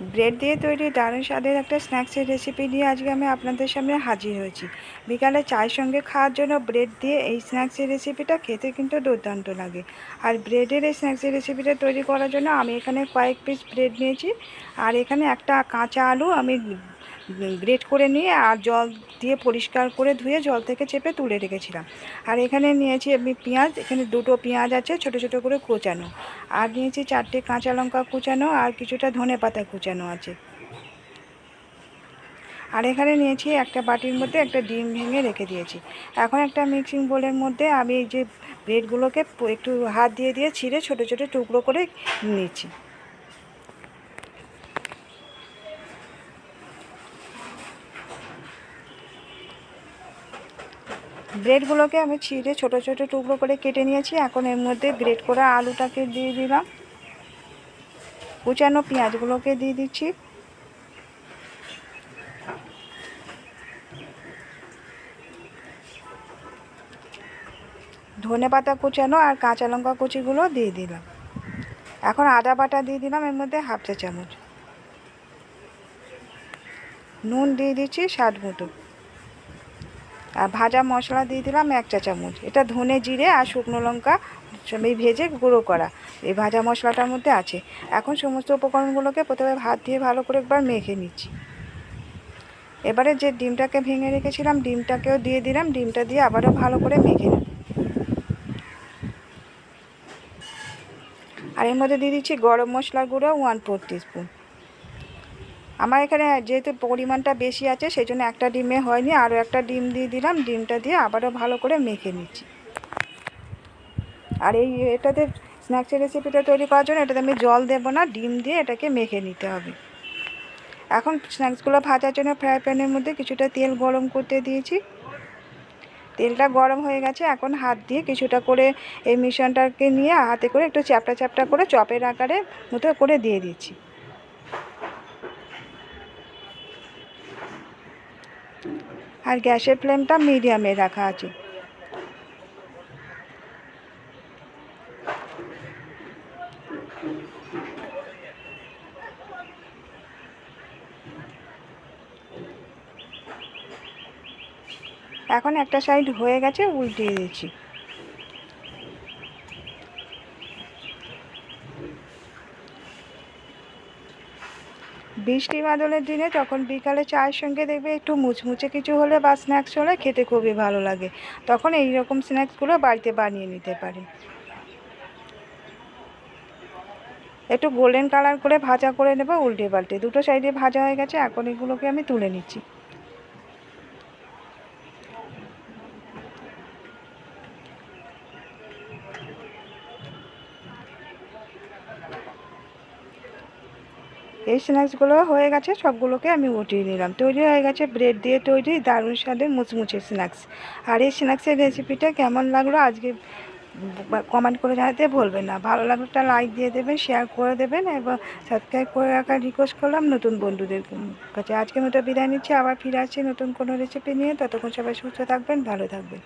Bread দিয়ে তৈরি দারুণ স্বাদের একটা স্ন্যাক্সের রেসিপি নিয়ে আজকে আমি আপনাদের সামনে হাজির হয়েছি। বিকালে চায়ের সঙ্গে খাওয়ার জন্য ব্রেড দিয়ে এই স্ন্যাক্সের রেসিপিটা খেতে কিন্তু দুর্দান্ত লাগে। আর ব্রেডের এই স্ন্যাক্সের রেসিপিটা তৈরি করার জন্য আমি এখানে কয়েক পিস ব্রেড নিয়েছি। আর এখানে একটা কাঁচা আলু আমি গ্রেট করে নিয়ে আর জল দিয়ে পরিষ্কার করে ধুয়ে জল থেকে চেপে তুলে রেখেছিলাম। আর এখানে নিয়েছি আমি পেঁয়াজ, এখানে দুটো পেঁয়াজ আছে ছোট ছোট করে কোচানো। আর নিয়েছি চারটে কাঁচা লঙ্কা কুচানো আর কিছুটা ধনে পাতা কুচানো আছে। আর এখানে নিয়েছি একটা বাটির মধ্যে একটা ডিম ভেঙে রেখে দিয়েছি। এখন একটা মিক্সিং বোলের মধ্যে আমি এই যে ব্রেডগুলোকে একটু হাত দিয়ে দিয়ে ছিঁড়ে ছোট ছোট টুকরো করে নিচ্ছি। ব্রেডগুলোকে আমি ছিঁড়ে ছোট ছোট টুকরো করে কেটে নিয়েছি। এখন এর মধ্যে গ্রেট করা আলুটাকে দিয়ে দিলাম। কুচানো পেঁয়াজগুলোকে দিয়ে দিচ্ছি। ধনে পাতা কুচানো আর কাঁচা লঙ্কা কুচিগুলো দিয়ে দিলাম। এখন আদা বাটা দিয়ে দিলাম এর মধ্যে হাফ চা চামচ। নুন দিয়ে দিচ্ছি স্বাদ মতো। ভাজা মশলা দিয়ে দিলাম এক চা চামচ। এটা ধনে জিরে আর শুকনো লঙ্কা এই ভেজে গুঁড়ো করা। এই ভাজা মশলাটার মধ্যে আছে। এখন সমস্ত উপকরণগুলোকে প্রথমে ভাত দিয়ে ভালো করে একবার মেখে নিচ্ছি। এবারে যে ডিমটাকে ভেঙে রেখেছিলাম, ডিমটাকেও দিয়ে দিলাম। ডিমটা দিয়ে আবারও ভালো করে মেখে নেব। আর এর মধ্যে দিয়ে দিচ্ছি গরম মশলার গুঁড়ো ওয়ান ফোর টিস্পুন। আমার এখানে যেহেতু পরিমাণটা বেশি আছে সেই জন্য একটা ডিমে হয়নি, আরও একটা ডিম দিয়ে দিলাম, ডিমটা দিয়ে আবারও ভালো করে মেখে নিচ্ছি। আর এই এটাতে স্ন্যাক্সের রেসিপিটা তৈরি করার জন্য এটাতে আমি জল দেবো না, ডিম দিয়ে এটাকে মেখে নিতে হবে। এখন স্ন্যাক্সগুলো ভাজার জন্য ফ্রাই প্যানের মধ্যে কিছুটা তেল গরম করতে দিয়েছি। তেলটা গরম হয়ে গেছে, এখন হাত দিয়ে কিছুটা করে এই মিশ্রণটাকে নিয়ে হাতে করে একটু চ্যাপটা চ্যাপটা করে চপের আকারে মতো করে দিয়ে দিচ্ছি। আর গ্যাসের ফ্লেমটা মিডিয়ামে রাখা আছে। এখন একটা সাইড হয়ে গেছে উল্টিয়ে দিচ্ছি। বৃষ্টি বাদলের দিনে তখন বিকালে চায়ের সঙ্গে দেখবে একটু মুচমুচে কিছু হলে বা স্ন্যাক্স হলে খেতে খুবই ভালো লাগে। তখন এই রকম স্ন্যাক্সগুলো বাড়িতে বানিয়ে নিতে পারি। একটু গোল্ডেন কালার করে ভাজা করে নেব, উল্টে পাল্টে। দুটো সাইডে ভাজা হয়ে গেছে, এখন এগুলোকে আমি তুলে নিচ্ছি। এই স্ন্যাক্সগুলো হয়ে গেছে, সবগুলোকে আমি উঠিয়ে নিলাম। তৈরি হয়ে গেছে, ব্রেড দিয়ে তৈরি, দারুণ স্বাদের মুচমুচে স্ন্যাক্স। আর এই স্ন্যাক্সের রেসিপিটা কেমন লাগল আজকে কমেন্ট করে জানাতে ভুলবেন না। ভালো লাগলে একটা লাইক দিয়ে দেবেন, শেয়ার করে দেবেন এবং সাবস্ক্রাইব করে রাখার রিকোয়েস্ট করলাম নতুন বন্ধুদের কাছে। আজকের মতো বিদায় নিচ্ছি, আবার ফিরে আসছি নতুন কোনো রেসিপি নিয়ে। ততক্ষণ সবাই সুস্থ থাকবেন, ভালো থাকবেন।